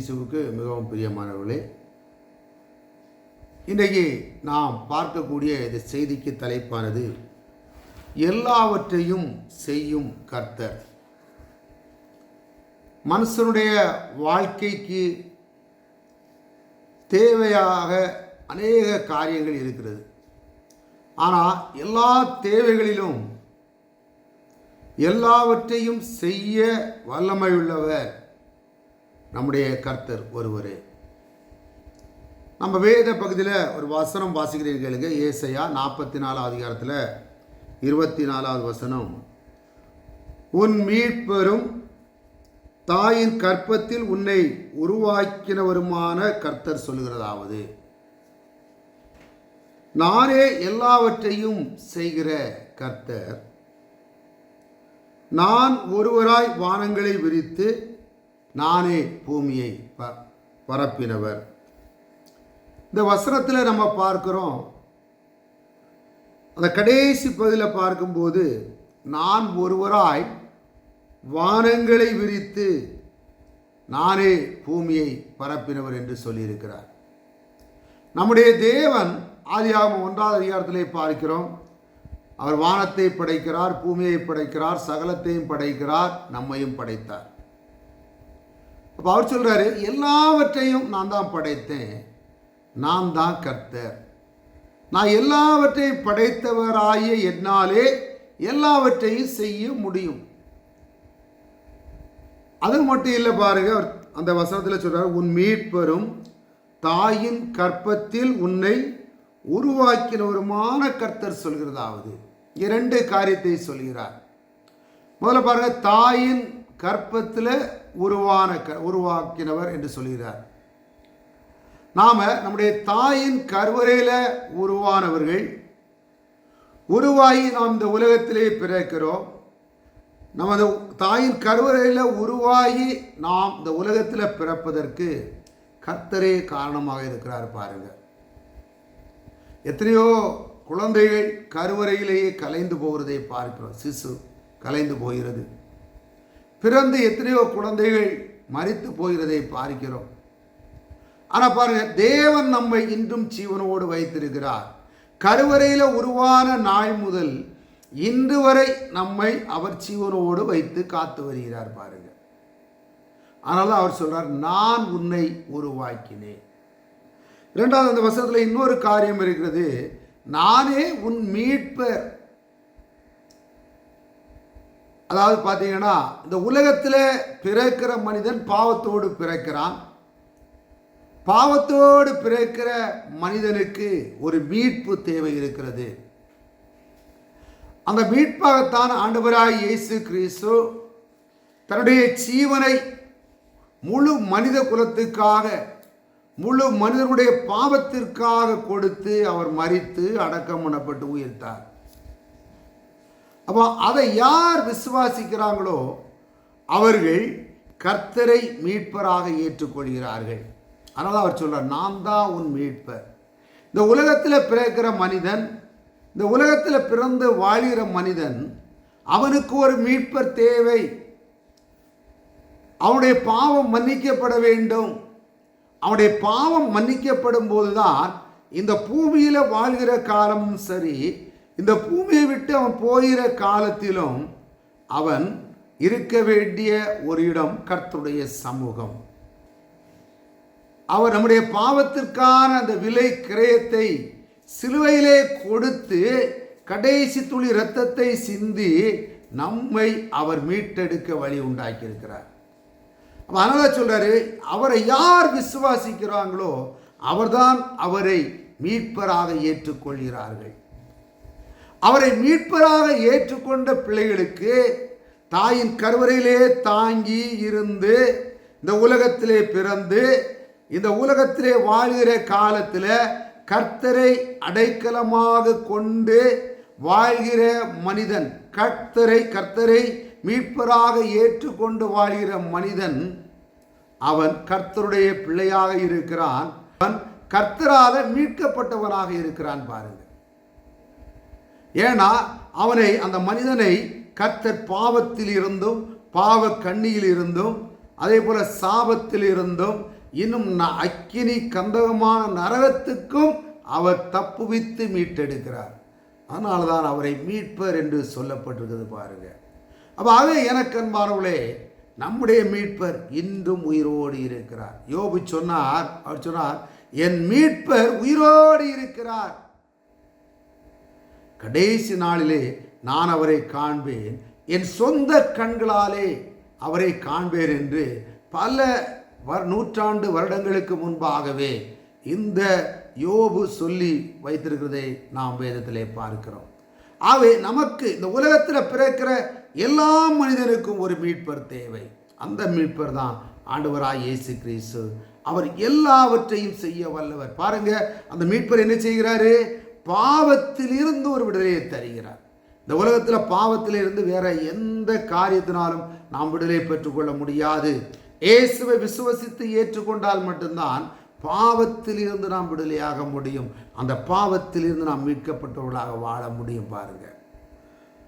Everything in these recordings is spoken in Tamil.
இயேசுவுக்கு மிகவும் பிரியமானவர்களே இன்றைக்கு நாம் பார்க்கக்கூடிய இந்த செய்திக்கு தலைப்பானது எல்லாவற்றையும் செய்யும் கர்த்தர். மனுஷனுடைய வாழ்க்கைக்கு தேவையாக அநேக காரியங்கள் இருக்கிறது. ஆனால் எல்லா தேவைகளிலும் எல்லாவற்றையும் செய்ய வல்லமையுள்ளவர் நம்முடைய கர்த்தர் ஒருவரே. நம்ம வேத பகுதியில் ஒரு வசனம் வாசிக்கிறீர்கள் ஏசையா நாற்பத்தி நாலாவது அதிகாரத்தில் இருபத்தி நாலாவது வசனம். உன் மீட்பெரும் தாயின் கற்பத்தில் உன்னை உருவாக்கினவருமான கர்த்தர் சொல்லுகிறதாவது. நானே எல்லாவற்றையும் செய்கிற கர்த்தர். நான் ஒருவராய் வானங்களை விரித்து நானே பூமியை ப பரப்பினவர். இந்த வசனத்தில் நம்ம பார்க்கிறோம் அந்த கடைசி பகுதியில் பார்க்கும்போது நான் ஒருவராய் வானங்களை விரித்து நானே பூமியை பரப்பினவர் என்று சொல்லியிருக்கிறார். நம்முடைய தேவன் ஆதியாகமம் ஒன்றாவது அதிகாரத்திலே பார்க்கிறோம் அவர் வானத்தை படைக்கிறார் பூமியை படைக்கிறார் சகலத்தையும் படைக்கிறார் நம்மையும் படைத்தார். அப்போ அவர் சொல்கிறாரு எல்லாவற்றையும் நான் தான் படைத்தேன். நான் தான் கர்த்தர். நான் எல்லாவற்றையும் படைத்தவராய என்னாலே எல்லாவற்றையும் செய்ய முடியும். அது மட்டும் இல்லை பாருங்க அவர் அந்த வசனத்தில் சொல்கிறார் உன் மீட்பெரும் தாயின் கற்பத்தில் உன்னை உருவாக்கினவருமான கர்த்தர் சொல்கிறதாவது. இரண்டு காரியத்தை சொல்கிறார். முதல்ல பாருங்க தாயின் கற்பத்தில் உருவான க உருவாக்கினவர் என்று சொல்கிறார். நாம் நம்முடைய தாயின் கருவறையில் உருவானவர்கள் உருவாகி நாம் இந்த உலகத்திலே பிறக்கிறோம். நமது தாயின் கருவறையில் உருவாகி நாம் இந்த உலகத்தில் பிறப்பதற்கு கர்த்தரே காரணமாக இருக்கிறார் பாருங்கள் எத்தனையோ குழந்தைகள் கருவறையிலேயே கலைந்து போகிறதை பார்க்கிறோம். சிசு கலைந்து போகிறது. பிறந்து எத்தனையோ குழந்தைகள் மறித்து போகிறதை பார்க்கிறோம். ஆனால் பாருங்கள் தேவன் நம்மை இன்றும் ஜீவனோடு வைத்திருக்கிறார். கருவறையில் உருவான நாள் முதல் இன்று வரை நம்மை அவர் ஜீவனோடு வைத்து காத்து வருகிறார் பாருங்க. அதனால அவர் சொல்றார் நான் உன்னை உருவாக்கினேன். இரண்டாவது அந்த வசத்தில் இன்னொரு காரியம் இருக்கிறது நானே உன் மீட்பர். அதாவது பார்த்தீங்கன்னா இந்த உலகத்தில் பிறக்கிற மனிதன் பாவத்தோடு பிறக்கிறான். பாவத்தோடு பிறக்கிற மனிதனுக்கு ஒரு மீட்பு தேவை இருக்கிறது. அந்த மீட்பாகத்தான் ஆண்டவராய் இயேசு கிறிஸ்து தன்னுடைய ஜீவனை முழு மனித குலத்துக்காக முழு மனிதனுடைய பாவத்திற்காக கொடுத்து அவர் மறித்து அடக்கம் பண்ணப்பட்டு உயிர்த்தார். அப்போ அதை யார் விசுவாசிக்கிறாங்களோ அவர்கள் கர்த்தரை மீட்பராக ஏற்றுக்கொள்கிறார்கள். அதனால் அவர் சொல்கிறார் நான் தான் உன் மீட்பர். இந்த உலகத்தில் பிறக்கிற மனிதன் இந்த உலகத்தில் பிறந்து வாழ்கிற மனிதன் அவனுக்கு ஒரு மீட்பர் தேவை. அவனுடைய பாவம் மன்னிக்கப்பட வேண்டும். அவனுடைய பாவம் மன்னிக்கப்படும் போதுதான் இந்த பூமியில் வாழ்கிற காலமும் சரி இந்த பூமியை விட்டு அவன் போகிற காலத்திலும் அவன் இருக்க வேண்டிய ஒரு இடம் கர்த்தருடைய சமூகம். அவர் நம்முடைய பாவத்திற்கான அந்த விலை கிரயத்தை சிலுவையிலே கொடுத்து கடைசி துளி இரத்தத்தை சிந்தி நம்மை அவர் மீட்டெடுக்க வழி உண்டாக்கியிருக்கிறார். அதனால சொல்றாரு அவரை யார் விசுவாசிக்கிறாங்களோ அவர்தான் அவரை மீட்பராக ஏற்றுக்கொள்கிறார்கள். அவரை மீட்பராக ஏற்றுக்கொண்ட பிள்ளைகளுக்கு தாயின் கருவறையிலே தாங்கி இருந்து இந்த உலகத்திலே பிறந்து இந்த உலகத்திலே வாழ்கிற காலத்தில் கர்த்தரை அடைக்கலமாக கொண்டு வாழ்கிற மனிதன் கர்த்தரை கர்த்தரை மீட்பராக ஏற்றுக்கொண்டு வாழ்கிற மனிதன் அவன் கர்த்தருடைய பிள்ளையாக இருக்கிறான். அவன் கர்த்தரால மீட்கப்பட்டவனாக இருக்கிறான் பாருங்கள் ஏன்னா அவனை அந்த மனிதனை கர்த்தர் பாவத்தில் இருந்தும் பாவ கண்ணியில் இருந்தும் அதே போல் சாபத்தில் இருந்தும் இன்னும் அக்கினி கந்தகமான நரகத்துக்கும் அவர் தப்புவித்து மீட்டெடுக்கிறார். அதனால தான் அவரை மீட்பர் என்று சொல்லப்பட்டிருக்கிறது பாருங்க. அப்போ அது எனக்கன்பானவளே நம்முடைய மீட்பர் இன்றும் உயிரோடு இருக்கிறார். யோபு சொன்னார் அவர் சொன்னார் என் மீட்பர் உயிரோடு இருக்கிறார். கடைசி நாளிலே நான் அவரை காண்பேன். என் சொந்த கண்களாலே அவரை காண்பேன் என்று பல நூற்றாண்டு வருடங்களுக்கு முன்பாகவே இந்த யோபு சொல்லி வைத்திருக்கிறதை நாம் வேதத்திலே பார்க்கிறோம். ஆகவே நமக்கு இந்த உலகத்தில் பிறக்கிற எல்லா மனிதனுக்கும் ஒரு மீட்பர் தேவை. அந்த மீட்பர் தான் ஆண்டவராய் இயேசு கிறிஸ்து. அவர் எல்லாவற்றையும் செய்ய வல்லவர். பாருங்க அந்த மீட்பர் என்ன செய்கிறாரு? பாவத்தில் இருந்து ஒரு விடுதலையை தருகிறார். இந்த உலகத்தில் பாவத்திலிருந்து வேற எந்த காரியத்தினாலும் நாம் விடுதலை பெற்றுக்கொள்ள முடியாது. இயேசுவை விசுவசித்து ஏற்றுக்கொண்டால் மட்டும்தான் பாவத்தில் இருந்து நாம் விடுதலையாக முடியும். அந்த பாவத்தில் இருந்து நாம் மீட்கப்பட்டவர்களாக வாழ முடியும் பாருங்க.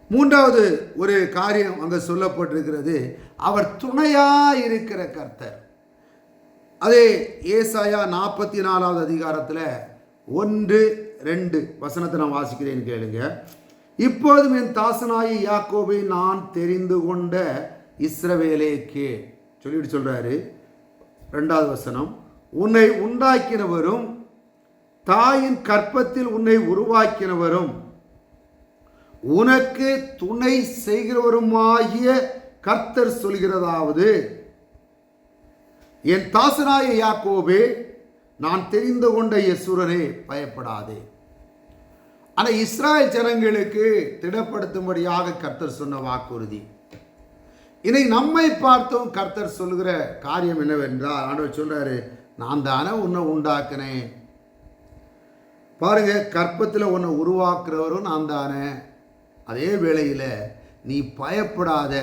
மூன்றாவது ஒரு காரியம் அங்கே சொல்லப்பட்டிருக்கிறது. அவர் துணையாக இருக்கிற கர்த்தர். அதே ஏசாயா நாற்பத்தி நாலாவது அதிகாரத்தில் ஒன்று ரெண்டு வசனத்தை நான் வாசிக்கிறேன் கேளுங்க. இப்போதும் என் தாசனாயி யாக்கோபை நான் தெரிந்து கொண்ட இஸ்ரவேலே கே சொல்லிட்டு சொல்கிறாரு ரெண்டாவது வசனம். உன்னை உண்டாக்கினவரும் தாயின் கற்பத்தில் உன்னை உருவாக்கினவரும் உனக்கு துணை செய்கிறவருமாகிய கர்த்தர் சொல்கிறதாவது என் தாசனாய யாக்கோபே நான் தெரிந்து கொண்ட யசுரனே பயப்படாதே. ஆனால் இஸ்ராயல் ஜனங்களுக்கு திடப்படுத்தும்படியாக கர்த்தர் சொன்ன வாக்குறுதி. இதை நம்மை பார்த்தும் கர்த்தர் சொல்லுகிற காரியம் என்னவென்றால் ஆண்டவர் சொல்கிறாரு நான் தானே உன்னை உண்டாக்குனேன். பாருங்க கற்பத்தில் உன்னை உருவாக்குறவரும் நான் தானே. அதே வேளையில் நீ பயப்படாத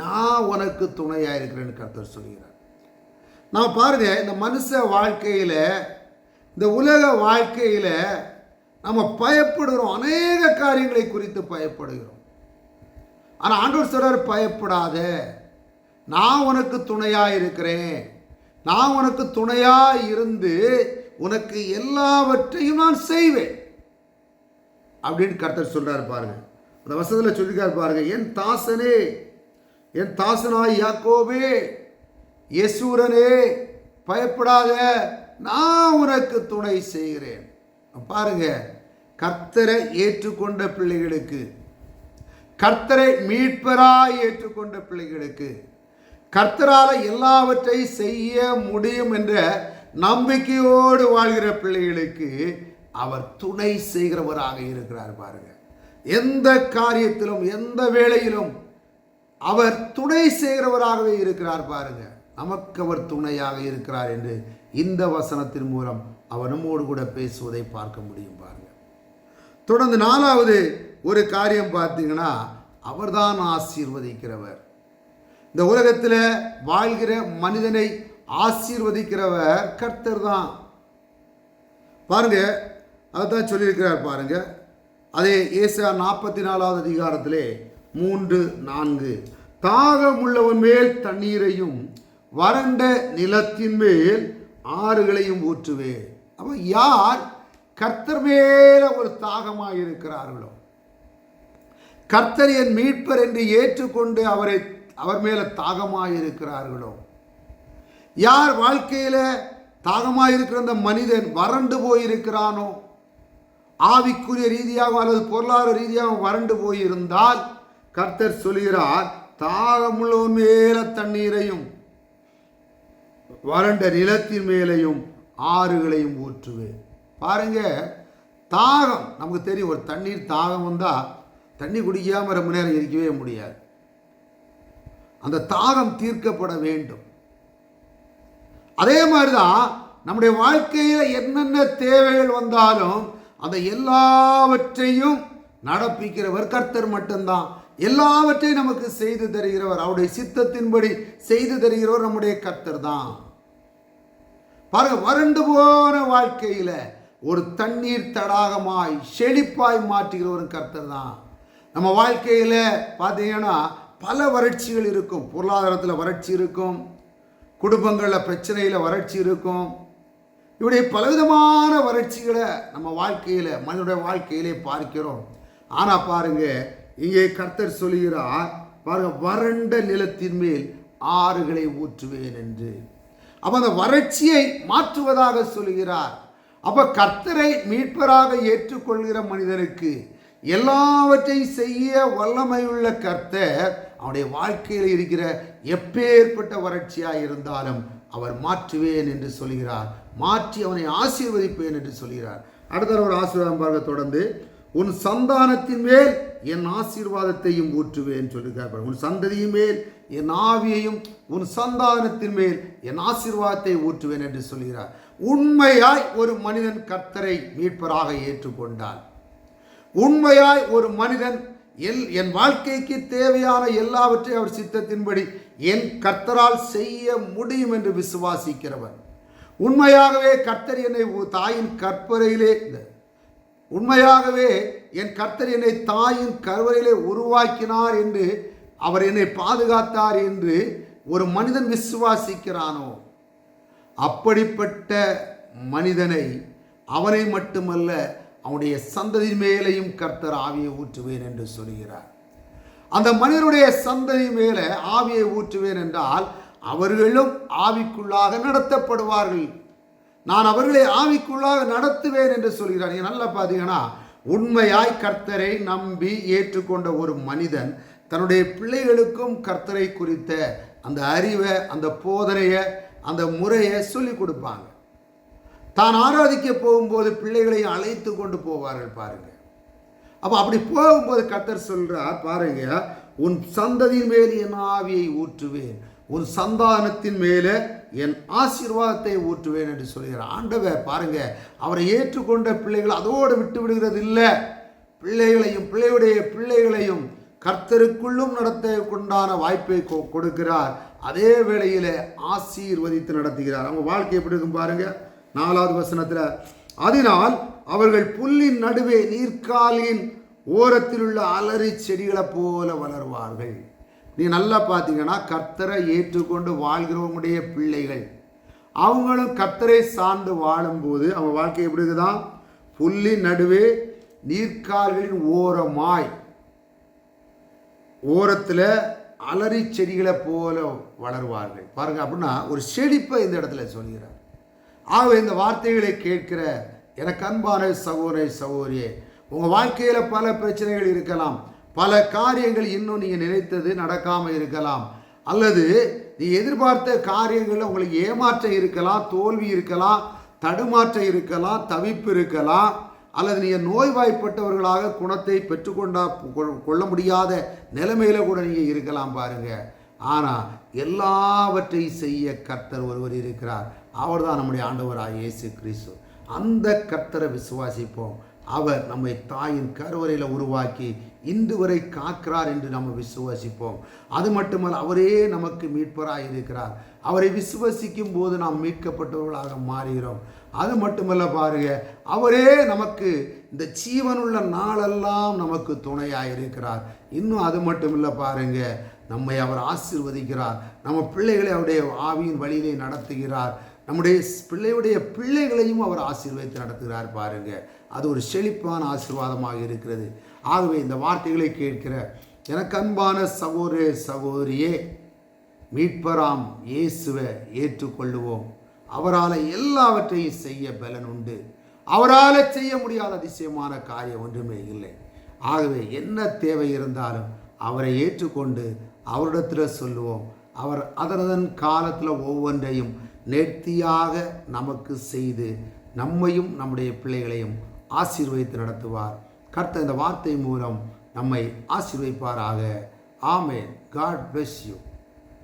நான் உனக்கு துணையாக இருக்கிறேன்னு கர்த்தர் சொல்கிறார். நான் பாருங்க இந்த மனுஷ வாழ்க்கையில் இந்த உலக வாழ்க்கையில் நம்ம பயப்படுகிறோம். அநேக காரியங்களை குறித்து பயப்படுகிறோம். ஆனால் ஆண்டவர் சொல்கிறார் பயப்படாத. நான் உனக்கு துணையாக இருக்கிறேன். நான் உனக்கு துணையாக இருந்து உனக்கு எல்லாவற்றையும் நான் செய்வேன். அப்படின்னு கர்த்தர் சொல்கிறார் பாருங்க. அந்த வசதியில் சொல்லிக்கார் பாருங்க என் தாசனே என் தாசனாய் யாக்கோவே யசூரனே பயப்படாத. நான் உனக்கு துணை செய்கிறேன். பாருங்க கர்த்தரை ஏற்றுக்கொண்ட பிள்ளைகளுக்கு கர்த்தரை மீட்பராய் ஏற்றுக்கொண்ட பிள்ளைகளுக்கு கர்த்தரால் எல்லாவற்றையும் செய்ய முடியும் என்ற நம்பிக்கையோடு வாழ்கிற பிள்ளைகளுக்கு அவர் துணை செய்கிறவராக இருக்கிறார் பாருங்க. எந்த காரியத்திலும் எந்த வேளையிலும் அவர் துணை செய்கிறவராகவே இருக்கிறார் பாருங்க. நமக்கு அவர் துணையாக இருக்கிறார் என்று இந்த வசனத்தின் மூலம் அவர் நம்மோடு கூட பேசுவதை பார்க்க முடியும் பாருங்க. தொடர்ந்து நாலாவது ஒரு காரியம் பார்த்தீங்கன்னா அவர்தான் ஆசீர்வதிக்கிறவர். இந்த உலகத்தில் வாழ்கிற மனிதனை ஆசீர்வதிக்கிறவர் கர்த்தர் தான் பாருங்க அதான் சொல்லியிருக்கிறார் பாருங்க. அதே ஏசா நாற்பத்தி நாலாவது அதிகாரத்திலே மூன்று நான்கு. தாகம் உள்ளவன் மேல் தண்ணீரையும் வறண்ட நிலத்தின் மேல் ஆறுகளையும் ஊற்றுவேன். அப்போ யார் கர்த்தர் மேல ஒரு தாகமாக இருக்கிறார்களோ? கர்த்தர் என் மீட்பர் என்று ஏற்றுக்கொண்டு அவரை அவர் மேல தாகமாக இருக்கிறார்களோ? யார் வாழ்க்கையில தாகமாக இருக்கிற அந்த மனிதன் வறண்டு போயிருக்கிறானோ? ஆவிக்குரிய ரீதியாக அல்லது பொருளாதார ரீதியாக வறண்டு போயிருந்தால் கர்த்தர் சொல்கிறார் தாகமுள்ளவன் மேல தண்ணீரையும் வறண்ட நிலத்தின் மேலையும் ஆறுகளையும் ஊற்றுவேன். பாருங்க தாகம். நமக்கு தெரியும் ஒரு தண்ணீர் தாகம் வந்தால் தண்ணி குடிக்காமல் ரொம்ப நேரம் இருக்கவே முடியாது. அந்த தாகம் தீர்க்கப்பட வேண்டும். அதே மாதிரி தான் நம்முடைய வாழ்க்கையில் என்னென்ன தேவைகள் வந்தாலும் அந்த எல்லாவற்றையும் நடப்பிக்கிறவர் கர்த்தர் மட்டும்தான். எல்லாவற்றையும் நமக்கு செய்து தருகிறவர் அவருடைய சித்தத்தின்படி செய்து தருகிறவர் நம்முடைய கர்த்தர் தான் பாருங்க வறண்டு போன வாழ்க்கையில ஒரு தண்ணீர் தடாகமாய் செழிப்பாய் மாற்றுகிற ஒரு கர்த்தர் தான் நம்ம வாழ்க்கையில் பார்த்தீங்கன்னா பல வறட்சிகள் இருக்கும். பொருளாதாரத்தில் வறட்சி இருக்கும். குடும்பங்களில் பிரச்சனையில் வறட்சி இருக்கும். இப்படி பலவிதமான வறட்சிகளை நம்ம வாழ்க்கையில் மனிதனுடைய வாழ்க்கையிலே பார்க்கிறோம். ஆனால் பாருங்க இங்கே கர்த்தர் சொல்கிறார் பாருங்க வறண்ட நிலத்தின் மேல் ஆறுகளை ஊற்றுவேன் என்று. அப்போ அந்த வறட்சியை மாற்றுவதாக சொல்கிறார் அப்போ கர்த்தரை மீட்பராக ஏற்றுக்கொள்கிற மனிதனுக்கு எல்லாவற்றையும் செய்ய வல்லமையுள்ள கர்த்தர் அவனுடைய வாழ்க்கையில் இருக்கிற எப்பேற்பட்ட வறட்சியாக இருந்தாலும் அவர் மாற்றுவேன் என்று சொல்கிறார். மாற்றி அவனை ஆசீர்வதிப்பேன் என்று சொல்கிறார். அடுத்த ஒரு ஆசீர்வாதம் பார்க்க தொடர்ந்து. உன் சந்தானத்தின் மேல் என் ஆசீர்வாதத்தையும் ஊற்றுவேன் சொல்லியிருக்கார் உன் சந்ததியின் மேல் என் ஆவியையும் உன் சந்தானத்தின் மேல் என் ஆசீர்வாதத்தை ஊற்றுவேன் என்று சொல்கிறார். உண்மையாய் ஒரு மனிதன் கர்த்தரை மீட்பராக ஏற்றுக்கொண்டான். உண்மையாய் ஒரு மனிதன் எல் என் வாழ்க்கைக்கு தேவையான எல்லாவற்றையும் அவர் சித்தத்தின்படி என் கர்த்தரால் செய்ய முடியும் என்று விசுவாசிக்கிறவன். உண்மையாகவே கர்த்தர் என்னை தாயின் கற்பறையிலே உண்மையாகவே என் கர்த்தர் என்னை தாயின் கருவறையிலே உருவாக்கினார் என்று அவர் என்னை பாதுகாத்தார் என்று ஒரு மனிதன் விசுவாசிக்கிறானோ? அப்படிப்பட்ட மனிதனை அவனை மட்டுமல்ல அவனுடைய சந்ததி மேலையும் கர்த்தர் ஆவியை ஊற்றுவேன் என்று சொல்கிறார். அந்த மனிதனுடைய சந்ததி மேலே ஆவியை ஊற்றுவேன் என்றால் அவர்களும் ஆவிக்குள்ளாக நடத்தப்படுவார்கள். நான் அவர்களை ஆவிக்குள்ளாக நடத்துவேன் என்று சொல்கிறார். நீங்கள் நல்லா பார்த்தீங்கன்னா உண்மையாய் கர்த்தரை நம்பி ஏற்றுக்கொண்ட ஒரு மனிதன் தன்னுடைய பிள்ளைகளுக்கும் கர்த்தரை குறித்த அந்த அறிவை அந்த போதனையை அந்த முறையை சொல்லி கொடுப்பாங்க. தான் ஆராதிக்க போகும்போது பிள்ளைகளையும் அழைத்து கொண்டு போவார்கள் பாருங்க. அப்போ அப்படி போகும்போது கர்த்தர் சொல்கிறார் பாருங்க உன் சந்ததியின் மேல் என் ஆவியை ஊற்றுவேன். உன் சந்தானத்தின் மேலே என் ஆசீர்வாதத்தை ஊற்றுவேன் என்று சொல்கிறார். ஆண்டவர் பாருங்க அவரை ஏற்றுக்கொண்ட பிள்ளைகள் அதோடு விட்டு விடுகிறது இல்லை பிள்ளைகளையும் பிள்ளையுடைய பிள்ளைகளையும் கர்த்தருக்குள்ளும் நடத்த கொண்டான வாய்ப்பை கொ- கொடுக்கிறார். அதே வேளையில் ஆசீர்வதித்து நடத்துகிறார். அவங்க வாழ்க்கை எப்படி இருக்கும் பாருங்க. நாலாவது வசனத்தில் அதனால் அவர்கள் புல்லின் நடுவே நீர்க்காலின் ஓரத்தில் உள்ள அலறி செடிகளைப் போல வளருவார்கள். நீ நல்லா பார்த்தீங்கன்னா கர்த்தரை ஏற்றுக்கொண்டு வாழ்கிறவங்களுடைய பிள்ளைகள். அவங்களும் கர்த்தரை சார்ந்து வாழும்போது அவங்க வாழ்க்கை எப்படி இருக்குதான் புல்லின் நடுவே நீர்க்கால்களின் ஓரமாய் ஓரத்தில் அலறி செடிகளை போல வளருவார்கள். பாருங்க அப்படின்னா ஒரு செழிப்பை இந்த இடத்துல சொல்கிறார். ஆகவே இந்த வார்த்தைகளை கேட்கிற எனக்கு அன்பான சகோதர சகோதரியே உங்கள் வாழ்க்கையில் பல பிரச்சனைகள் இருக்கலாம். பல காரியங்கள் இன்னும் நீங்கள் நினைத்தது நடக்காமல் இருக்கலாம். அல்லது நீ எதிர்பார்த்த காரியங்களில் உங்களுக்கு ஏமாற்றம் இருக்கலாம் தோல்வி இருக்கலாம் தடுமாற்றம் இருக்கலாம் தவிப்பு இருக்கலாம். அல்லது நீங்கள் நோய்வாய்ப்பட்டவர்களாக குணத்தை பெற்றுக்கொண்டா கொள்ள முடியாத நிலைமையில் கூட நீங்கள் இருக்கலாம் பாருங்க. ஆனால் எல்லாவற்றையும் செய்ய கர்த்தர் ஒருவர் இருக்கிறார். அவர்தான் நம்முடைய ஆண்டவராக இயேசு கிறிஸ்து. அந்த கர்த்தரை விசுவாசிப்போம். அவர் நம்மை தாயின் கருவறையில் உருவாக்கி இன்று வரை காக்கிறார் என்று நம்ம விசுவாசிப்போம். அது மட்டுமல்ல அவரே நமக்கு மீட்பராக இருக்கிறார். அவரை விசுவசிக்கும் போது நாம் மீட்கப்பட்டவர்களாக மாறுகிறோம். அது மட்டுமல்ல பாருங்க அவரே நமக்கு இந்த ஜீவனுள்ள நாளெல்லாம் நமக்கு துணையாக இருக்கிறார். இன்னும் அது மட்டுமில்ல பாருங்க நம்மை அவர் ஆசிர்வதிக்கிறார். நம்ம பிள்ளைகளை அவருடைய ஆவியின் வழியிலே நடத்துகிறார். நம்முடைய பிள்ளையுடைய பிள்ளைகளையும் அவர் ஆசீர்வதித்து நடத்துகிறார் பாருங்க. அது ஒரு செழிப்பான ஆசீர்வாதமாக இருக்கிறது. ஆகவே இந்த வார்த்தைகளை கேட்கிற எனக்கு அன்பான சகோதரே சகோதரியே மீட்பராம் இயேசுவை ஏற்றுக்கொள்ளுவோம். அவரால் எல்லாவற்றையும் செய்ய பலன் உண்டு. அவரால் செய்ய முடியாத அதிசயமான காரியம் ஒன்றுமே இல்லை. ஆகவே என்ன தேவை இருந்தாலும் அவரை ஏற்றுக்கொண்டு அவரிடத்தில் சொல்லுவோம். அவர் அதனதன் காலத்தில் ஒவ்வொன்றையும் நேர்த்தியாக நமக்கு செய்து நம்மையும் நம்முடைய பிள்ளைகளையும் ஆசீர்வதித்து நடத்துவார். கர்த்த இந்த வார்த்தை மூலம் நம்மை ஆசீர்வதிப்பாராக. ஆமே காட் பிளஸ் யூ